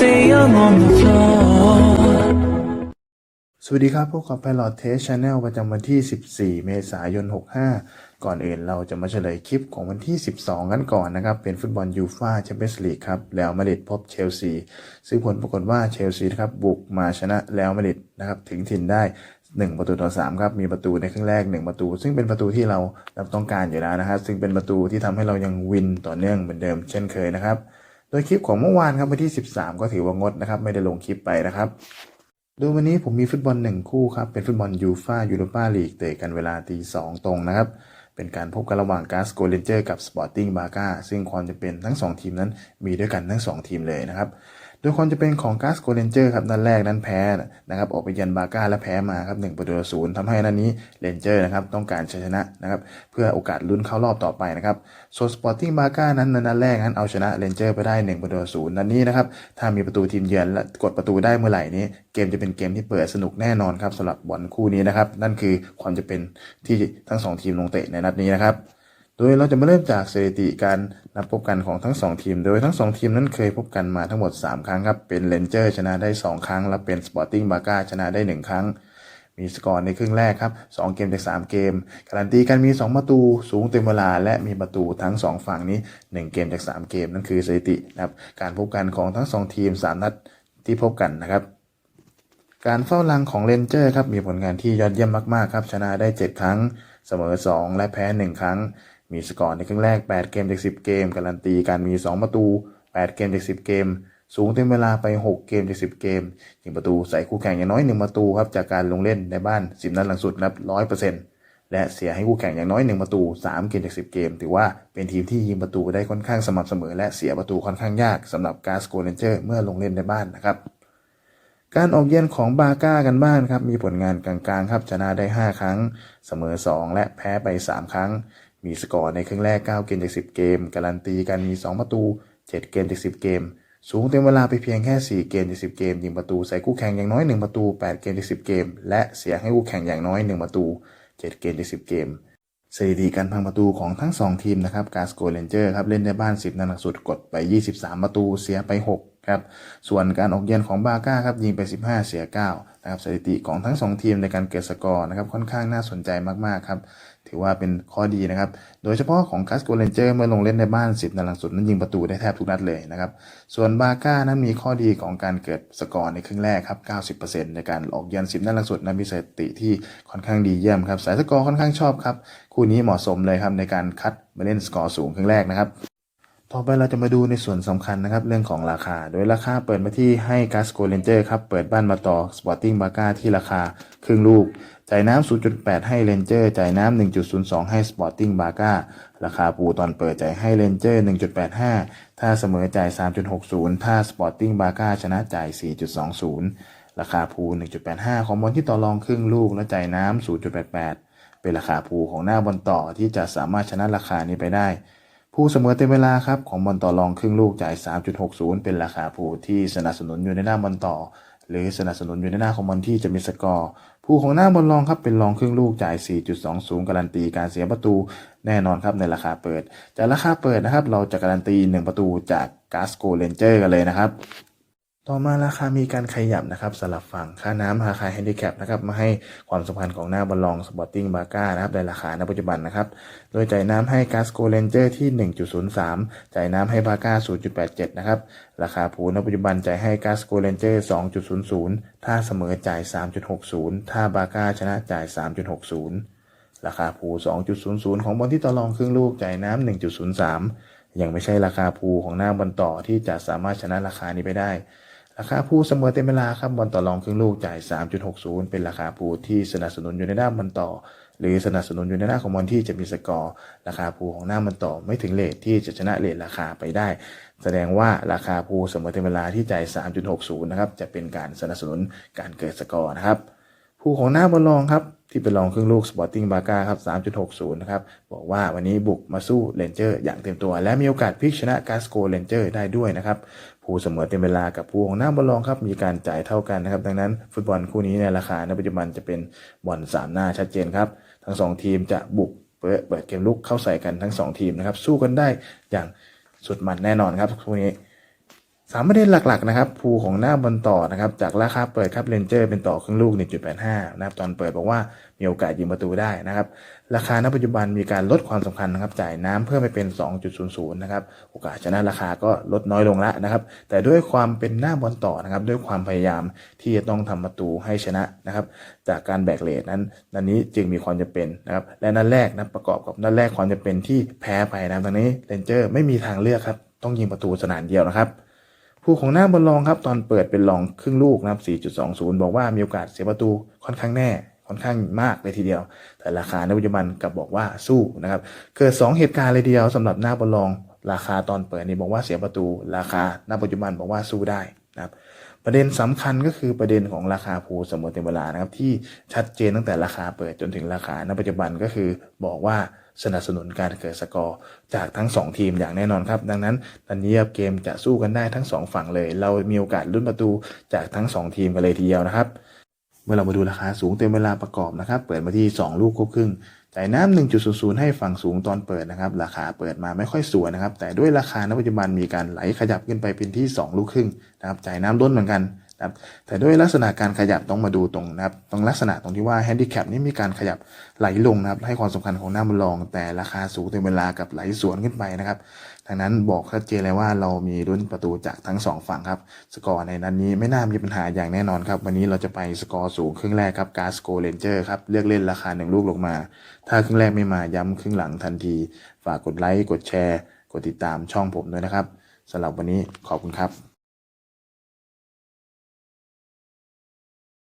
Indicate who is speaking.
Speaker 1: say I'm on the floor.
Speaker 2: สวัสดีครับพวกกับไพลอตเทสชาแนลประจำวันที่ 14 เมษายน 65 ก่อนอื่นเราจะมาเฉลยคลิปของวันที่ 12 กันก่อนนะครับ เป็นฟุตบอลยูฟ่าแชมเปี้ยนส์ลีกครับแล้วมาดริดพบเชลซี ซึ่งผลปรากฏว่าเชลซีนะครับบุกมาชนะแล้วมาดริดนะครับถึงถิ่นได้1 ประตูต่อ3ครับมีประตูในครึ่งแรก 1 ประตู ซึ่งเป็นประตูที่เราต้องการอยู่แล้วนะครับ ซึ่งเป็นประตูที่ทำให้เรายังวินต่อเนื่องเหมือนเดิมเช่นเคยนะครับ โดยคลิปของเมื่อวานครับวันที่ 13 ก็ถือว่างดนะครับ ไม่ได้ลงคลิปไปนะครับโดยวันนี้ผมมีฟุตบอลหนึ่งคู่ครับ เป็นฟุตบอลยูฟายูโรปาลีกเตะกันเวลาตีสองตรงนะครับ เป็นการพบกันระหว่างกาสโกเลนเจอร์กับสปอร์ติ้งบา a าซึ่งความจะเป็นทั้ง 2 ทีมนั้นมีด้วยกันทั้ง 2 ทีมเลยนะครับ โดยความจะเป็นของกาสโกเลนเจอร์ครับนัดแรกนั้นแพ้นะครับออกไปเยือนบา a าและแพ้มาครับหนึ่งประตูศูนย์ทำให้นัดนี้เลนเจอร์นะครับต้องการชัยชนะนะครับเพื่อโอกาสลุ้นเข้ารอบต่อไปนะครับส่วนสปอร์ติ้งบา a านั้นในนัดแรกนั้นเอาชนะเลนเจอร์ไปได้หนึ่งประตูศูนย์นัดนี้นะครับถ้ามีประตูทีมเยือนและกดประตูได้เมื่อไหร่นี้ เกมจะเป็นเกมที่เปิดสนุกแน่นอนครับสำหรับบอลคู่นี้นะครับนั่นคือความจะเป็นที่ทั้งสองทีมลงเตะในนัดนี้นะครับ โดยเราจะมาเริ่มจากสถิติการนับพบกันของทั้ง 2 ทีม โดยทั้ง 2 ทีมนั้นเคยพบกันมาทั้งหมด 3 ครั้งครับ เป็นเลนเจอร์ชนะได้ 2 ครั้ง และเป็นสปอร์ติ้งบา a าชนะได้ 1 ครั้ง มีสกอร์ในครึ่งแรกครับ 2 เกมจาก 3 เกม การันตีกันมี 2 ประตูสูงเต็มเวลา และมีประตูทั้ง 2 ฝั่งนี้ 1 เกมจาก 3 เกมนั่นคือสถิตินะครับ การพบกันของทั้ง 2 ทีม 3 นัดที่พบกันนะครับการเฝ้ารังของเรนเจอร์ครับมีผลงานที่ยอดเยี่ยมมากๆครับชนะได้ 7 ครั้ง เสมอ 2 และแพ้ 1 ครั้ง มีสกอร์ในครึ่งแรก 8 เกมจาก 10 เกม การันตีการมี 2 ประตู 8 เกมจาก 10 เกม สูงเต็มเวลาไป 6 เกมจาก 10 เกมยิงประตูใส่คู่แข่งอย่างน้อย 1 ประตูครับจากการลงเล่นในบ้าน 10 นัดหลังสุดนับ 100%และเสียให้คู่แข่งอย่างน้อย 1 ประตู 3 เกมจาก 10 เกม ถือว่าเป็นทีมที่ยิงประตูได้ค่อนข้างสม่ำเสมอ และเสียประตูค่อนข้างยากสำหรับการสโกเรนเจอร์เมื่อลงเล่นในบ้านนะครับการออกเยือนของบาก้ากันบ้านครับมีผลงานกลางๆครับชนะได้ 5 ครั้ง เสมอ 2 และแพ้ไป 3 ครั้ง มีสกอร์ในครึ่งแรก 9 เกมจาก 10 เกม การันตีการมี 2 ประตู 7 เกมจาก 10 เกม สูงเต็มเวลาไปเพียงแค่ 4 เกมจาก 10 เกม ยิงประตูใส่คู่แข่งอย่างน้อย 1 ประตู 8 เกมจาก 10 เกม และเสียให้คู่แข่งอย่างน้อย 1 ประตู 7 เกมจาก 10 เกม สถิติการพังประตูของทั้ง 2 ทีมนะครับ กาสโกเลนเจอร์ครับเล่นในบ้าน 10นัดหลังสุดกดไป 23 ประตู เสียไป 6ครับส่วนการออกเยือนของบาก้าครับยิงไป 15 เสีย9นะครับสถิติของทั้ง 2 ทีมในการเกิดสกอร์นะครับค่อนข้างน่าสนใจมากๆครับ ถือว่าเป็นข้อดีนะครับ โดยเฉพาะของคาสโกเลนเจอร์เมื่อลงเล่นในบ้าน 10 นัดหลังสุดนั้นยิงประตูได้แทบทุกนัดเลยนะครับ ส่วนบาก้านั้นมีข้อดีของการเกิดสกอร์ในครึ่งแรกครับ 90%ในการออกเยือน10 นัดหลังสุดนั้นมีสถิติที่ค่อนข้างดีเยี่ยมครับ สายสกอร์ค่อนข้างชอบครับ คู่นี้เหมาะสมเลยครับในการคัดมาเล่นสกอร์สูงครึ่งแรกนะครับ ต่อไปเราจะมาดูในส่วนสำคัญนะครับเรื่องของราคา โดยราคาเปิดมาที่ให้กาสโกเลนเจอร์ครับ เปิดบ้านมาต่อสปอร์ติ้งบาก้าที่ราคาครึ่งลูก จ่ายน้ำ 0.8 ให้เลนเจอร์ จ่ายน้ำ 1.02 ให้สปอร์ติ้งบาก้า ราคาปูตอนเปิดจ่ายให้เลนเจอร์ 1.85 ถ้าเสมอจ่าย 3.60 ถ้าสปอร์ติ้งบาก้าชนะจ่าย 4.20 ราคาพู 1.85 ของบอลที่ต่อรองครึ่งลูกและจ่ายน้ำ 0.88 เป็นราคาพูของหน้าบอลต่อที่จะสามารถชนะราคานี้ไปได้ ผู้เสมอเต็มเวลาครับของบอลต่อรองครึ่งลูกจ่าย 3.60 เป็นราคาผู้ที่สนับสนุนอยู่ในหน้าบอลต่อ หรือสนับสนุนอยู่ในหน้าของบอลที่จะมีสกอร์ผู้ของหน้าบอลรองครับเป็นรองครึ่งลูกจ่าย 4.20 การันตีการเสียประตูแน่นอนครับในราคาเปิดจากราคาเปิดนะครับเราจะการันตี 1 ประตูจากกาสโกเลนเจอร์กันเลยนะครับ ต่อมาราคามีการขยับนะครับสลับฝั่งค่าน้ำราคาแฮนดิแคปนะครับมาให้ความสำคัญของหน้าบอลลองสปอร์ติ้งบาก้านะครับในราคาณปัจจุบันนะครับ โดยจ่ายน้ำให้กาสโกเลนเจอร์ที่ 1.03 จ่ายน้ำให้บาก้า 0.87 นะครับ ราคาผูณปัจจุบันจ่ายให้กาสโกเลนเจอร์ 2.00 ถ้าเสมอจ่าย 3.60 ถ้าบาก้าชนะจ่าย 3.60 ราคาผู 2.00 ของบอลที่ต่อรองครึ่งลูกจ่ายน้ำ1.03 ยังไม่ใช่ราคาผูของหน้าบอลต่อที่จะสามารถชนะราคานี้ไปได้ ราคาผู้เสมอเต็มเวลาครับบอลต่อรองครึ่งลูกจ่าย 3.60 เป็นราคาผู้ที่สนับสนุนอยู่ในหน้าบอลต่อ หรือสนับสนุนอยู่ในหน้าของบอลที่จะมีสกอร์ราคาผู้ของหน้าบอลต่อไม่ถึงเลทที่จะชนะเลทราคาไปได้ แสดงว่าราคาผู้เสมอเต็มเวลาที่จ่าย 3.60 นะครับจะเป็นการสนับสนุนการเกิดสกอร์นะครับ ผู้ของหน้าบอลรองครับ ที่เป็นรองครึ่งลูกสปอร์ติ้งบาก้าครับ 3.60 นะครับ บอกว่าวันนี้บุกมาสู้เรนเจอร์อย่างเต็มตัว และมีโอกาสพลิกชนะกาสโกเรนเจอร์ได้ด้วยนะครับผู้เสมอเต็มเวลากับผู้ของหน้าบอลรองครับมีการจ่ายเท่ากันนะครับ ดังนั้นฟุตบอลคู่นี้ในราคาในปัจจุบันจะเป็นบอลสามหน้าชัดเจนครับ ทั้งสองทีมจะบุกเปิดเปิดเกมลุกเข้าใส่กันทั้งสองทีมนะครับสู้กันได้อย่างสุดมันแน่นอนครับคู่นี้ สามประเด็นหลักๆนะครับภูของหน้าบอลต่อนะครับจากราคาเปิดครับเรนเจอร์เป็นต่อครึ่งลูก 1.85 นะครับตอนเปิดบอกว่ามีโอกาสยิงประตูได้นะครับราคาณปัจจุบันมีการลดความสำคัญนะครับจ่ายน้ำเพิ่มไปเป็น 2.00 นะครับโอกาสชนะราคาก็ลดน้อยลงแล้วนะครับแต่ด้วยความเป็นหน้าบอลต่อนะครับด้วยความพยายามที่จะต้องทำประตูให้ชนะนะครับจากการแบกเลทนั้นนันนี้จึงมีความจำเป็นนะครับและนัดแรกนะประกอบกับนัดแรกความจำเป็นที่แพ้ไปนะครับตอนนี้เรนเจอร์ไม่มีทางเลือกครับต้องยิงประตูสนามเดียวนะครับ ผู้ของหน้าบอลรองครับตอนเปิดเป็นรองครึ่งลูกนะครับ 4.20 บอกว่ามีโอกาสเสียประตูค่อนข้างแน่ค่อนข้างมากเลยทีเดียว แต่ราคาในปัจจุบันกลับบอกว่าสู้นะครับ เกิด 2 เหตุการณ์เลยทีเดียวสำหรับหน้าบอลรอง ราคาตอนเปิดนี่บอกว่าเสียประตู ราคาหน้าปัจจุบันบอกว่าสู้ได้นะครับประเด็นสำคัญก็คือประเด็นของราคาภูเสมอเต็มเวลานะครับที่ชัดเจนตั้งแต่ราคาเปิดจนถึงราคาณปัจจุบันก็คือบอกว่า สนับสนุนการเกิดสกอร์จากทั้ง 2 ทีมอย่างแน่นอนครับ ดังนั้นตอนนี้เกมจะสู้กันได้ทั้ง 2 ฝั่งเลย เรามีโอกาสลุ้นประตูจากทั้ง 2 ทีมกันเลยทีเดียวนะครับ เมื่อเรามาดูราคาสูงเต็มเวลาประกอบนะครับ เปิดมาที่ 2 ลูกควบครึ่งจ่ายน้ำ1.00 ให้ฝั่งสูงตอนเปิดนะครับ ราคาเปิดมาไม่ค่อยสวยนะครับ แต่ด้วยราคาณปัจจุบันมีการไหลขยับขึ้นไปเป็นที่ 2 ลูกครึ่งนะครับ จ่ายน้ำล้นเหมือนกัน นะครับแต่ด้วยลักษณะการขยับต้องมาดูตรงนะครับตรงลักษณะตรงที่ว่าแฮนดิแคปนี่มีการขยับไหลลงนะครับให้ความสำคัญของหน้ามันรอง แต่ราคาสูงเต็มเวลากับไหลสวนขึ้นไปนะครับดังนั้นบอกชัดเจนเลยว่าเรามีลุ้นประตูจากทั้งสองฝั่งครับสกอร์ในนัดนนี้ไม่น่ามีปัญหาอย่างแน่นอนครับวันนี้เราจะไปสกอร์สูงครึ่งแรกครับกาสโกเรนเจอร์ครับเลือกเล่นราคาหนึ่งลูกลงมา ถ้าครึ่งแรกไม่มาย้ำครึ่งหลังทันที ฝากกดไลค์กดแชร์ กดติดตามช่องผมด้วยนะครับสำหรับวันนี้ขอบคุณครับ